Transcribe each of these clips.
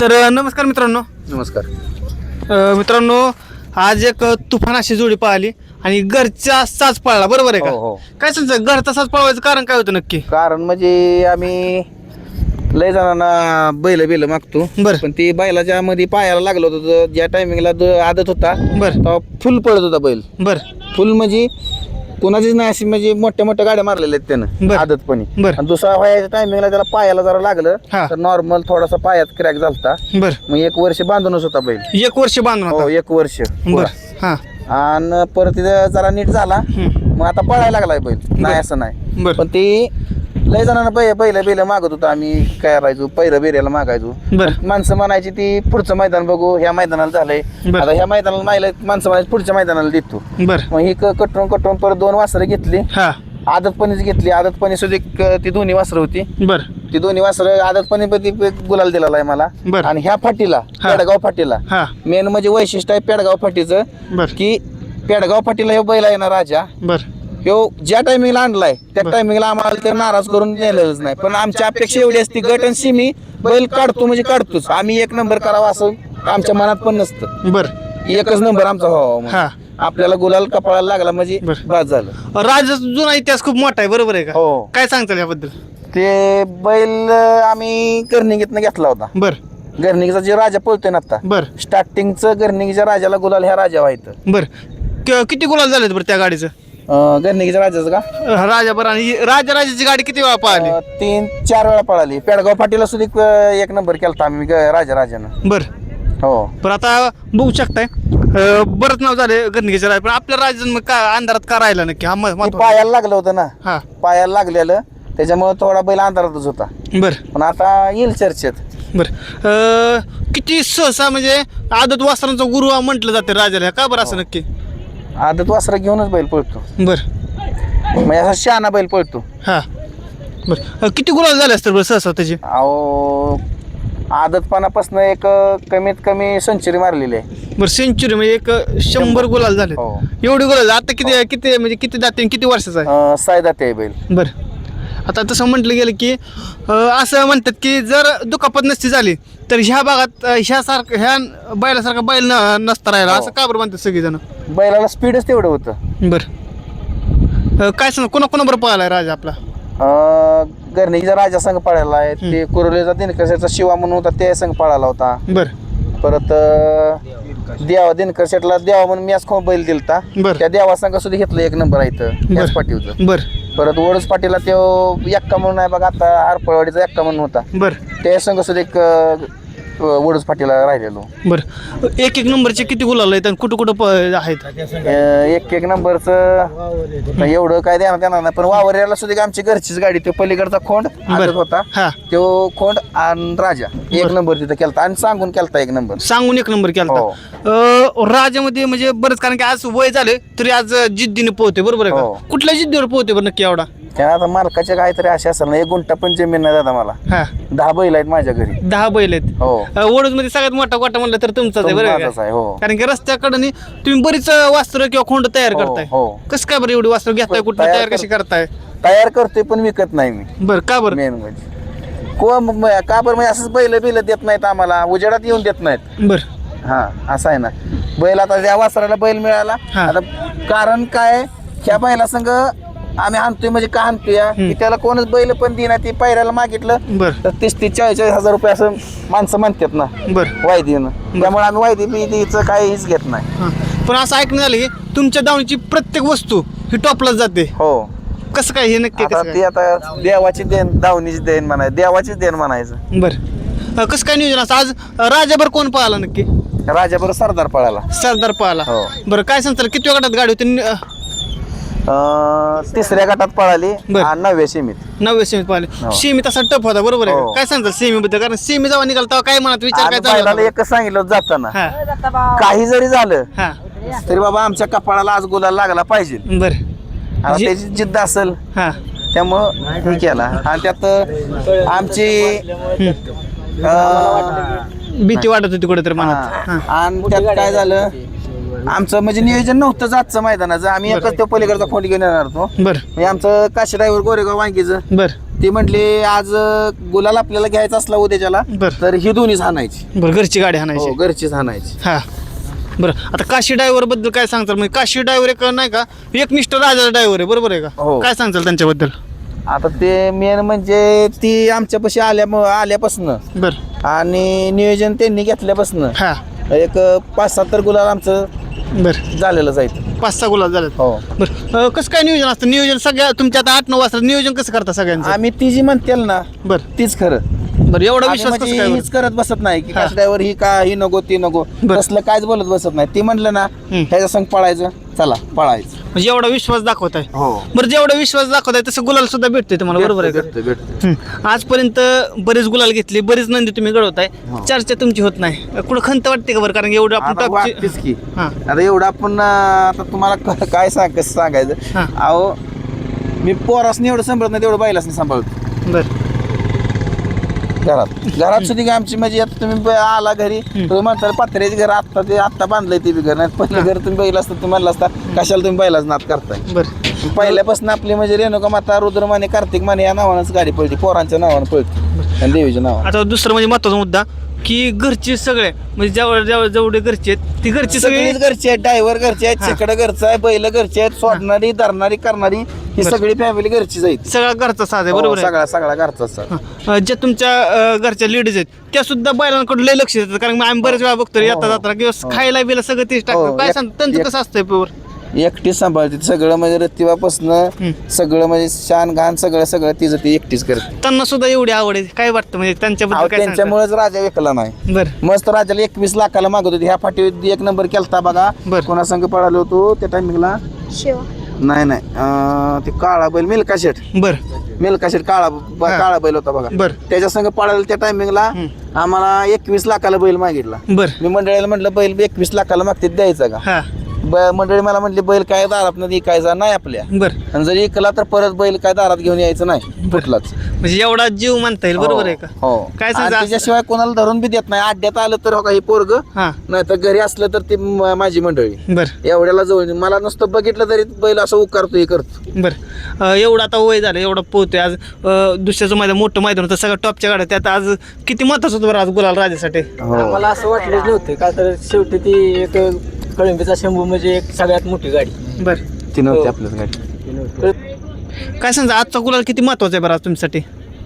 तर अ, नमस्कार मित्रांनो. नमस्कार. अ, मित्रांनो आज एक तुफान अशी जोडी पाहिली आणि घरचा साज पाळला बरोबर आहे हो, हो. का काय सांगतं घरचा साज पाळवायचं कारण काय होतं नक्की? कारण म्हणजे आम्ही लय जणांना बैल बिल मागतो. बर. पण ती बैलाच्या मध्ये पायाला लागलं होतं ज्या टायमिंगला आदत होता बर. तेव्हा फुल पळत होता बैल. बर. फुल म्हणजे कोणाचीच नाही अशी म्हणजे मोठ्या मोठ्या गाड्या मारलेल्या आहेत बर. त्यानं आदतपणी. बर. आणि दुसरा व्हायच्या टायमिंगला त्याला पायाला जरा लागलं हा. तर नॉर्मल थोडासा पायात क्रॅक झालता. बर. मग एक वर्ष बांधूनच होता बैल. एक वर्ष बांधून हो होता एक वर्ष. बर. हा. आणि परत तिथं जरा नीट झाला. हम्म. मग आता पळायला लागलाय बैल. नाही असं नाही. बर. पण ते लय जणांना पै पहिलं बिलं मागत होतो आम्ही काय करायचो पहिलं बिऱ्याला मागायचो. बर. माणसं म्हणायची ती पुढचं मैदान बघू ह्या मैदानाला झालंय. बर. आता ह्या मैदानाला माहिलं माणसं म्हणायची पुढच्या मैदानाला देतो. बर. मग ही क- कटून कटून परत दोन वासरं घेतली. हा. आदतपणीच घेतली. आदतपणी सुद्धा एक, ती दोन्ही वासरं होती. बर. ती दोन्ही वासरं आदतपणी पण ती गुलाल दिलेला आहे मला. बर. आणि ह्या फाटीला हा. पेडगाव फाटीला. हा. मेन म्हणजे वैशिष्ट्य आहे पेडगाव फाटीचं बर. की पेडगाव फाटीला हे बैल आहे ना राजा. बर. ह्यो ज्या टायमिंगला आणलाय त्या. टायमिंगला आम्हाला ते नाराज करून नेलेलंच नाही. पण आमची अपेक्षा एवढी असते गट आणि सिमी बैल काढतो म्हणजे काढतोच. आम्ही एक नंबर करावा असं आमच्या मनात पण नसतं. बर. एकच नंबर आमचा व्हावा. हा. आपल्याला गुलाल कपाळाला लागला म्हणजे बर. बाद झालं. राजा जुना इतिहास खूप मोठा आहे बरोबर आहे का? हो. काय सांगताल याबद्दल? ते बैल अं, आम्ही गर्निंगीतनं घेतला होता. बर. गर्निंगीचा जे राजा पळतोय ना आता बर. स्टार्टिंगचं गर्निंगीच्या राजाला गुलाल ह्या राजा व्हायचं बर. क- किती गुलाल झालेत बरं त्या गाडीचं? अं, गर्निंगीच्या राजाचं का? राजा बरं आणि ही राजा राजाची गाडी किती वेळा पाहिली अं, तीन चार वेळा पळाली. पेडगाव फाटीला सुद्धा एक, एक नंबर केलता आम्ही ग- राजा राजानं. बर. हो. पण आता बघू शकताय. अ, बरंच नाव झाले गणगिरीचं राज पण आपल्या राजन मग काय अंधारात का राहिला नक्की? हा म- ते महत्वाचं. पायाला लागलं होतं ना. हा. पायाला लागलेलं. त्याच्यामुळे थोडा बैल अंधारातच होता. बर. पण आता येईल चर्चेत. बर. अ, किती सहसा म्हणजे आदत वासरांचा गुरु म्हटलं जाते राजाला. का बरं असं नक्की? आदत वासरा घेऊनच बैल पळतो. बर. म्हणजे असा शहाणा बैल पळतो. हा. बर. अ, किती गुलाल झाले असतील बरं सहसा त्याची? अहो आदतपणापासून एक अं, कमीत कमी सेंचुरी मारलेली आहे. बरं सेंचुरी म्हणजे एक अ, शंभर गुलाल झाले हो. एवढी गुलाल. आता किती किती म्हणजे किती जाते किती वर्षाचा आहे? अं, सायदाते आहे बैल. बर. आता तसं म्हटलं गेलं की असं म्हणतात की जर दुखापत नसती झाली तर ह्या भागात अ, ह्या सारखं ह्या बैलासारखा बैल न नसता राहिला. हो. असं का बरं म्हणतात सगळेजण? बैलाला स्पीडच तेवढं होतं. बर. अ, काय सांग कोणा कोणाबरोबर पळालाय राजा आपला? अं, गर्णीचा राजा संघ पळाला आहे. ते कुरोलीचा दिनकरचा शिवा म्हणून होता ते संघ पळाला होता. बर. परत अं, देवा दिनकर शेटला देवा म्हणून मॅच खूप बैल दिलता. बर. त्या देवा संघ सुद्धा घेतलं एक नंबर आहे इथं मॅच पाठीवचं. बर. परत वडूस पाटीला तो एक्का म्हणून आहे बघा आता आरपळवाडीचा एक्का म्हणून होता. बर. त्या संघ सुद्धा एक अं, वडूस पाटीला राहिलेलो. बर. एक एक नंबरचे किती गुलाल आहेत आणि कुठं कुठं प- आहेत? अं, एक एक नंबरचं एवढं काय देणार देणार नाही पण वावऱ्याला सुद्धा आमची घरचीच गाडी तो पलीकडचा खोंड आदत होता. हा. तो खोंड आणि राजा एक नंबर तिथं केलता आणि सांगून केलता एक नंबर. सांगून एक नंबर केला हो. राजामध्ये म्हणजे बरंच कारण की आज वय झाले तरी आज जिद्दीने पोहते बरोबर आहे हो. का कुठल्या जिद्दीवर पोहते बरं नक्की एवढा? आता मालकाच्या काहीतरी अशा असेल ना एक गुंठा पण जमीन नाही दादा मला. हा. दहा बैल आहेत माझ्या घरी. दहा बैल आहेत. हो. वडूजमध्ये सगळ्यात मोठा गोटा म्हणलं तर तुमचाच आहे बरं माझाच का? आहे हो. कारण की रस्त्याकडे तुम्ही बरीच वस्त्र किंवा खोंड तयार हो, करताय. हो. कसं काय बरं एवढी वस्त्र घेताय कुठं तयार तयार कर- कशी करताय? तयार करतोय पण विकत नाही मी. बरं का बरं? मेन म्हणजे. को म- का बरं? म्हणजे असंच बैल बिल देत नाहीत आम्हाला. उजेडात येऊन देत नाहीत. बरं. हा असं आहे ना. बैल आता त्या वासराला बैल मिळाला हा. आता कारण काय? ह्या बैला संग आम्ही आणतोय म्हणजे का आणतोय या? की त्याला कोणच बैल पण देणार ती पायऱ्याला मागितलं बरं. तर तीस तीस चाळीस चाळीस हजार रुपये असं माणसं म्हणतात ना बरं. वायदीनं. त्यामुळे आम्ही वायदी बिदीचं काहीच घेत नाही. हां. पण असं ऐकणं झालं की तुमच्या दावणीची प्रत्येक वस्तू ही टॉपलाच जाते. हो. कसं काय हे नक्की आता कसं ती आता देवाची देण दावणीची देण म्हणायचं देवाचीच देण म्हणायचं. काय? बरं. अं, कसं काय नियोजन असं आज अं, राजाभर कोण पळाला नक्की? राजाबरोबर सरदार पळाला. सरदार पळाला. हो. बरं काय सांगताल? किती गटात गाडी होती? न- अं, अं, तिसऱ्या गटात पळाली बर. आणि सीमित. नवव्या सेमीत पळाले. हो. सेमी तसा टप होता बरोबर आहे. हो. काय सांगताल सेमी बद्दल कारण सेमी जेव्हा निघाल तेव्हा काय मनात विचार काय आणि चालू बैलाला होता? एकच सांगितलं जाताना. हा. काही जरी झालं हा. तरी बाबा आमच्या कपाळाला आज गुलाल लागला पाहिजे. बरं. आता जे- त्याची जिद्द असेल हा. त्यामुळं हे केला. आणि त्यात आमची अं, भीती वाटत होती कुठेतरी मनात. हा. आणि त्यात काय झालं? आमचं म्हणजे नियोजन नव्हतं आजचं मैदानाचं. आम्ही एकच तो पलीकडचा खोंड घेऊन येणार होतो. बर. म्हणजे आमचं काशी ड्रायव्हर गोरेगाव वांगीचं. बर. ती म्हटली आज गुलाल आपल्याला घ्यायचा असला उद्याच्याला बरं. तर ही दोन्हीच हाणायची बरं घरची गाडी हो हाणायची घरचीच हाणायची हा. बरं. आता काशी ड्रायव्हरबद्दल काय सांगताल? म्हणजे काशी ड्रायव्हर एक नाही का एकनिष्ठ राजा ड्रायव्हर आहे बरोबर आहे का? हो. काय सांगताल त्यांच्याबद्दल? आता ते मेन म्हणजे ती आमच्यापाशी आल्या आल्यापासनं. बरं. आणि नियोजन त्यांनी घेतल्यापासनं. हा. एक पाच सात तर गुलाल आमचं बरं. झालेलं जायचं पाच सहा गुलाब झालेत. हो. बरं. अं, कसं काय नियोजन असतं? नियोजन सगळ्या तुमच्या आता आठ नऊ वाजता नियोजन कसं करता सगळ्यांचं? आम्ही ती जी म्हणतेल ना बरं. तीच खरं. बरं एवढा आम्ही विश्वास कसं म्हणजे काय बरं? हीच करत बसत नाही की हा. ही का ही नको ती नको. बरं. तसलं कायच बोलत बसत नाही. ती म्हणलं ना हम्म. ह्याच्या संग पळायचं. चला पळायचं. म्हणजे एवढा विश्वास दाखवताय हो. बरं जेवढा विश्वास दाखवताय तसं गुलाल सुद्धा भेटतोय तुम्हाला बरोबर आहे का? भेटतं, भेटतं. हं. आजपर्यंत बरेच गुलाल घेतले बरेच नंदी तुम्ही घडवताय. हो. चर्चा तुमची होत नाही. कुठं खंत वाटते का बरं? कारण एवढं आपण आता टॉपची वाटतेच की. हां. आता एवढं आपण अं, आता तुम्हाला क- काय सांग कसं सांगायचं. अहो मी पोरासनी एवढं सांभाळत नाही तेवढं बाईलासनी सांभाळतो. बरं. घरात. घरात सुद्धा आमची म्हणजे आता तुम्ही ब- आला घरी तुम्ही म्हणता पात्र्याचे घर आत्ता ते आत्ता बांधलंय ते बी घर. नाही पहिले घर तुम्ही बैल असता तुम्ही म्हणला असता कशाला तुम्ही बैलाच नाद करताय? बरं. पहिल्यापासून आपली म्हणजे रेणुका माता रुद्र माने कार्तिक माने या नावानंच गाडी पळती पोरांच्या नावानं पळती आणि देवीच्या नावानं. आता दुसरं म्हणजे महत्त्वाचा मुद्दा की घरचे सगळे म्हणजे जेवढे जेवढे जेवढे घरचे आहेत ती घरची सगळी सगळीच घरचे आहेत ड्रायव्हर घरचे आहेत. शेकडं घरचं आहे बैल घरचे आहेत सोडणारी धरणारी करणारी ही. सगळी फॅमिली घरचीच आहेत. सगळा घरचा साज आहे हो, बरोबर आहे? सगळा सगळा घरचा अं, ज्या तुमच्या अं, घरच्या लेडीज आहेत त्या सुद्धा बैलांकडून लय लक्ष देतात कारण आम्ही बरेच वेळा बघतो येता हो. जाता किंवा हो. खायला बिला सगळं तेच टाकतात. हो, काय एक- सांग त्यांचं एक- कसं असतंय पोर? एकटीच सांभाळते सगळं म्हणजे रत्तीबापासनं. सगळं म्हणजे शान घाण सगळं सगळं तिचं ती एकटीच करते. त्यांना सुद्धा एवढी आवड आहे. काय वाटतं म्हणजे त्यांच्याबद्दल अहो, काय सांगता? त्यांच्यामुळेच राजा विकला नाही. बरं. मस्त राजाला एकवीस लाखाला मागत होती. ह्या फाटीवर एक नंबर केलता बघा. बरं. कोणा संघ पळालो होतो त्या टायमिंगला शिवा. नाही नाही. अं, ते काळा बैल मिल्का शेट बरं. मिल्का शेट काळा ब- हा. काळा बैल होता बघा. बरं. त्याच्या संघ पळालो त्या टायमिंगला. आम्हाला एकवीस लाखाला बैल मागितला. बरं. मी मंडळीला म्हटलं बैल एकवीस लाखाला मागते द्यायचा का? हा. ब- मंडळी मला म्हटली बैल काय दारात न इकायचा नाही आपल्या. बरं. आणि जरी इकला तर परत बैल काय दारात घेऊन यायचं नाही कुठलाच. म्हणजे एवढा जीव म्हणता येईल बरोबर आहे का? हो. काय आणि सांगता त्याच्याशिवाय कोणाला धरून बी देत नाही. अड्ड्यात आलं तर हो का हे पोरग हा. नाही तर घरी असलं तर ती म- माझी मंडळी. बरं. एवढ्याला जवळ मला नुसतं बघितलं तरी बैल असं उकारतो हे करतो. बरं. अं, एवढं आता वय झालं एवढं पोहतोय. आज अं, दुसऱ्याचं मैदान मोठं मैदान होतं सगळं टॉपच्या गाड्या. त्यात आज किती महत्वाचं होतं बरं आज गुलाल राजासाठी? हो. मला असं वाटलंच नव्हतं. का तर शेवटी ती एक कळंबीचा शंभू म्हणजे एक सगळ्यात मोठी गाडी. बरं. ती नव्हती हो. आपल्याच गाडी. काय सांगा आजचा गुलाल किती महत्त्वाचा आहे बरं आज तुमच्यासाठी?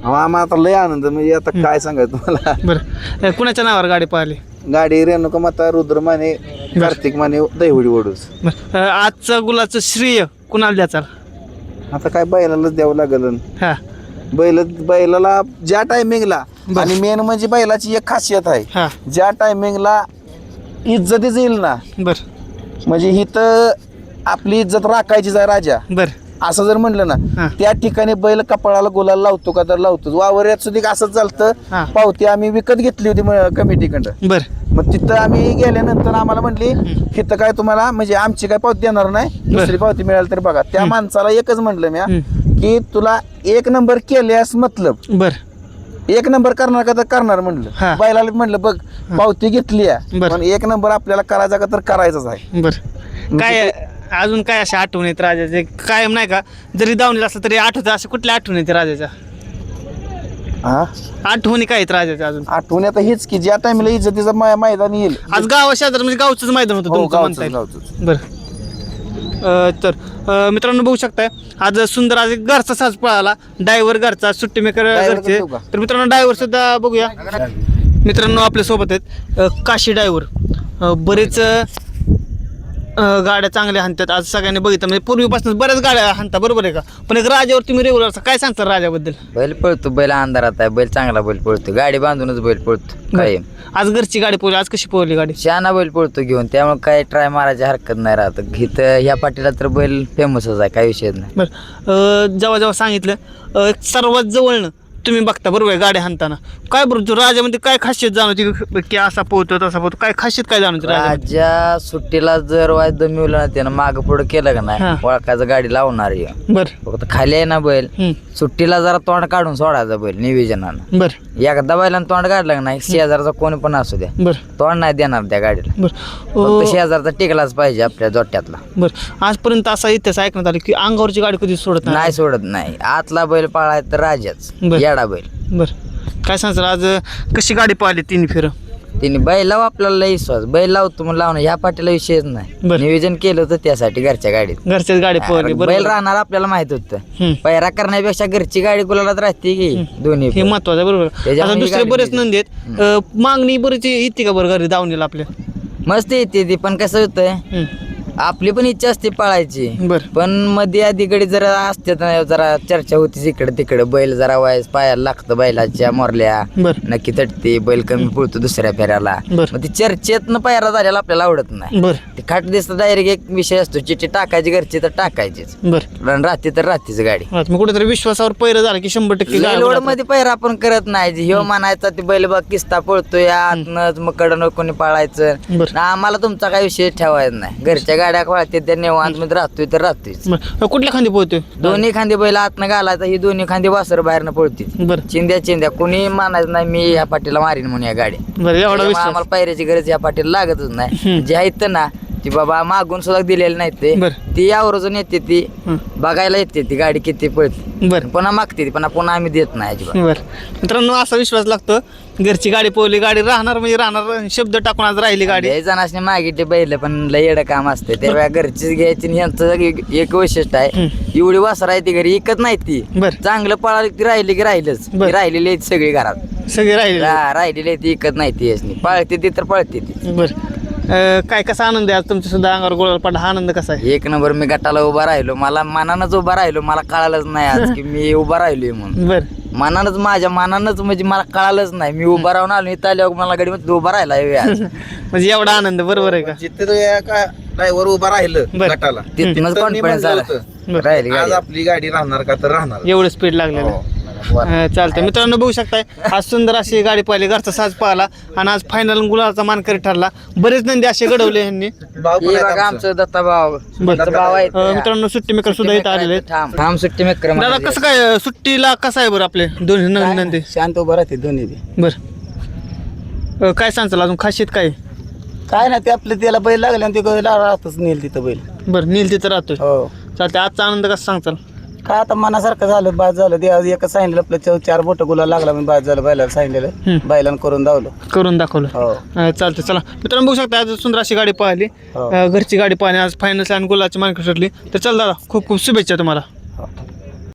अहो, आम्हाला आता लय आनंद म्हणजे आता काय सांगायचं तुम्हाला? बरं. अं, कुणाच्या नावावर गाडी पाहिली गाडी रेणुका माता रुद्र माने कार्तिक माने दैवडी वडूस. बरं. अं, आजचं गुलाचं श्रेय कुणाला द्याचा आता काय बैलालाच द्यावं लागल. हा. बैल बैलाला ज्या टायमिंगला. आणि मेन म्हणजे बैलाची एक खासियत आहे. हा. ज्या टायमिंगला इज्जतीच येईल ना. बरं. म्हणजे ही तर आपली इज्जत राखायचीच आहे राजा. बरं. असं जर म्हणलं हा. ना त्या ठिकाणी बैल कपाळाला गुलाल लावतो का तर लावतो वावऱ्यात सुद्धा असंच हा. चालतं पावती आम्ही विकत घेतली होती कमिटीकडं. बरं. मग तिथं आम्ही गेल्यानंतर आम्हाला म्हणली तिथं काय तुम्हाला म्हणजे आमची काय पावती देणार नाही दुसरी पावती मिळाली तर बघा. त्या माणसाला एकच म्हणलं मी. की तुला एक नंबर केल्यास मतलब. बरं. एक नंबर करणार का तर करणार म्हणलं. हा. बैलाला म्हणलं बघ पावती घेतली आहे. बरं. पण एक नंबर आपल्याला करायचा का तर करायचाच आहे. बरं. काय अजून काय अशा आठवण येत राजाचे कायम नाही का? जरी दावणीला असलं तरी आठवतं अशा कुठल्या आठवण येते राजाच्या? हा? आठवणी काय आहेत राजाच्या अजून? आठवण आता हीच की ज्या टाइमला इज्जतीचं मै- मैदान येईल. आज गावा शेजार म्हणजे गावचंच मैदान होतं हो, तुमचं गावचंच, म्हणता येईल गावचंच. बरं. तर अं, मित्रांनो बघू शकताय आज सुंदर आज एक घरचा साज पळाला. डायव्हर घरचा सुट्टी मेकर Driver घरचे. का? तर मित्रांनो डायव्हर सुद्धा बघूया. मित्रांनो आपल्यासोबत आहेत अं, काशी डायव्हर बरेच अं, गाड्या चांगल्या हाणतात. आज सगळ्यांनी बघितलं. म्हणजे पूर्वीपासून बऱ्याच गाड्या हाणता बरोबर आहे का? पण एक राजावर तुम्ही रेग्युलर काय सांगता राजाबद्दल? बैल पळतो. बैल अंधारात आहे. बैल चांगला बैल पळतो. गाडी बांधूनच बैल पळतो. काय? आज घरची गाडी पोहली आज कशी पोहली गाडी? शहाणा बैल पळतो घेऊन. त्यामुळे काय ट्राय मारायची हरकत नाही राहत. इथं ह्या पाठीला तर बैल फेमसच आहे. काही विषय नाही. बरं. जेव्हा जेव्हा सांगितलं एक सर्वात जवळनं तुम्ही बघता बरोबर आहे गाड्या हाणताना. काय बरोबर जो राजामध्ये काय खासियत जाणवते की असा पोहतो तसा पोहतो काय खासियत काय जाणवते राजा राजा सुट्टीला जर वाय दमिवलं ना त्यानं मागं पुढं केलं का हा. नाही ओळखायचं गाडी लावणार आहे. बर. फक्त खाली आहे ना बैल हम्म, सुट्टीला जरा तोंड काढून सोडायचा बैल निवेदनानं. बर. एकदा बैलानं तोंड काढलं का नाही शेजारचा कोणी पण असू द्या. बर. तोंड नाही देणार त्या गाडीला. बर. फक्त शेजारचा टिकलाच पाहिजे आपल्या जोट्यातला. बर. आजपर्यंत असा इतिहास ऐकण्यात आला की अंगावरची गाडी कधी सोडत नाही. नाही सोडत नाही. आतला बैल पाळाय तर राजाच. बर. येडा बैल. बर. काय सांगताल आज अं, कशी गाडी पाहिली तीन फिर? तिने बैल लाव आपल्याला लई विश्वास. बैल लावतो म्हणून लावणं ह्या पाठीला विषयच नाही. बर. नियोजन केलं होतं त्यासाठी घरच्या गाडीत. घरच्याच गाडी पाहिली बैल राहणार आपल्याला माहीत होतं. हम्म. पैरा करण्यापेक्षा घरची गाडी गुलालात राहते की दोन्ही हे पण. महत्वाचं आहे बरोबर. त्याच्यामुळे आता ही दुसरे गाडी बरेच. नंदी आहेत. अं, मागणी बरीच येते का बरं घरी दावणीला आपल्या? मस्त येते ती पण कसं होतंय हम्म, आपली पण इच्छा असते पळायची. बर. पण मध्ये आधी गडी जरा असते ना, जरा चर्चा होती इकडे तिकडे. बैल जरा वायस पायाला लागतं बैलाच्या मोरल्या. बर. नक्की तटते बैल कमी पळतो दुसऱ्या फेऱ्याला. बर. मग ती चर्चेतनं पायरा झालेला आपल्याला आवडत नाही. बर. ते खाट दिसतं डायरेक्ट एक विषय असतो चिठ्ठी टाकायची घरची तर टाकायचीच. बर. आणि राहते तर राहतीच गाडी. आता मग कुठेतरी विश्वासावर पैर झाला की शंभर टक्के लोड उडत मध्ये पैरा आपण करत नाही. ह्यो म्हणायचा ते बैल बघ किस्ता पळतोय आतनच मग कडनं कोणी पाळायचं. बर. ना आम्हाला तुमचा काही विषय ठेवायचा नाही. घरच्या गाड्या पळते त्या निवांत राहतोय तर राहतोय बरं. कुठल्या खांदी पोहतोय दोन्ही खांदी बैल आतनं घालायचा ही दोन्ही खांदी वासर बाहेरनं पळते बर. चिंद्या चिंद्या कोणी मानायचं नाही मी या पाठीला मारीन म्हणून या गाडी. बरं एवढा त्यामुळे विश्वास. आम्हाला पायऱ्याची गरज या पाठीला लागतच नाही. जे आहेत ना ती बाबा मागून सुद्धा दिलेले नाहीत ते. बर. ती यावरून येते ती. हं. बघायला येते ती गाडी किती पळते. बरं. पुन्हा मागते ती पण पुन्हा आम्ही देत नाही अजिबात. बर. मित्रांनो असा विश्वास लागतो. घरची गाडी पोहली गाडी राहणार म्हणजे राहणार शब्द टाकून आज राहिली गाडी. लय जणांनी मागितले बैल पण लय येडं काम असते. त्यावेळेला घरचीच घ्यायची आणि ह्यांचं एक- एक वैशिष्ट्य आहे. एवढी वासर आहे ती घरी इकत नाही ती. बर. चांगलं पळाली की राहिली की राहिलंच. बर. ती राहिलेली आहेत सगळी घरात. सगळे राहिले रा- राहिलेली आहे ती इकत नाही ती यासनी. पळते ती तर पळते ती. बर. अं, काय कसा आनंद आहे? आज तुमच्या सुद्धा अंगावर गोळा पडला. हा आनंद कसा आहे? एक नंबर मी गटाला उभा राहिलो. मला मनानच उभा राहिलो. मला कळालंच नाही आज की मी उभा राहिलोय म्हणून. बर. मनानच माझ्या मनानच म्हणजे मला कळालंच नाही. मी उभा राहून आलो इथं आल्यावर मला गाडी मध्ये उभा राहिला आज म्हणजे एवढा आनंद बरोबर आहे का? जिथे तो या का ड्रायव्हर उभा राहिलं बर. गटाला तिथनच तिथं मी कॉन्फिडन्स म्हणलं आला होतं, राहिली आज गाडी. आपली गाडी राहणार का? तर राहणार. एवढं स्पीड लागलेलं. हो. चालतंय. मित्रांनो बघू शकताय आज सुंदर अशी गाडी पाहिली घरचा साज पाहिला आणि आज फायनल गुलाचा मानकरी ठरला. बरेच नंदी असे घडवले यांनी. हे आमचं. आमचं दत्ता भाव बरं. भाव आहे अं, मित्रांनो सुट्टी मेकर सुद्धा इथं आलेले आहेत. थांब थांब सुट्टी मेकर दादा कसं काय अं, सुट्टीला कसं आहे बरं आपले दोन्ही नंदी नंदी? शांत उभं राहते दोन्ही बी. बर. अं, काय सांगचाल अजून? खासियत काय? आहे? काय ना ते आपलं त्याला बैल लागले आणि ते राहतच नेल तिथं बैल. बरं नील तिथं राहतोय. हो. चालतंय आजचा आनंद कसा सांगचाल काय आता मनासारखं झालं बाद झालं. ते आज एकच सांगितलं आपलं चौ- चार बोट गुला लागला मी बाद झालं बैलाला सांगितलेलं. हम्म. बैलानं करून दावलं. करून दाखवलं. हो. अं, चालतंय चला. मित्रांनो बघू शकता आज सुंदर अशी गाडी पाहिली. हो. अं, घरची गाडी पाहिली. आज फायनल आणि गुलाची मानकरी ठरली. तर चल दादा खूप खूप शुभेच्छा तुम्हाला.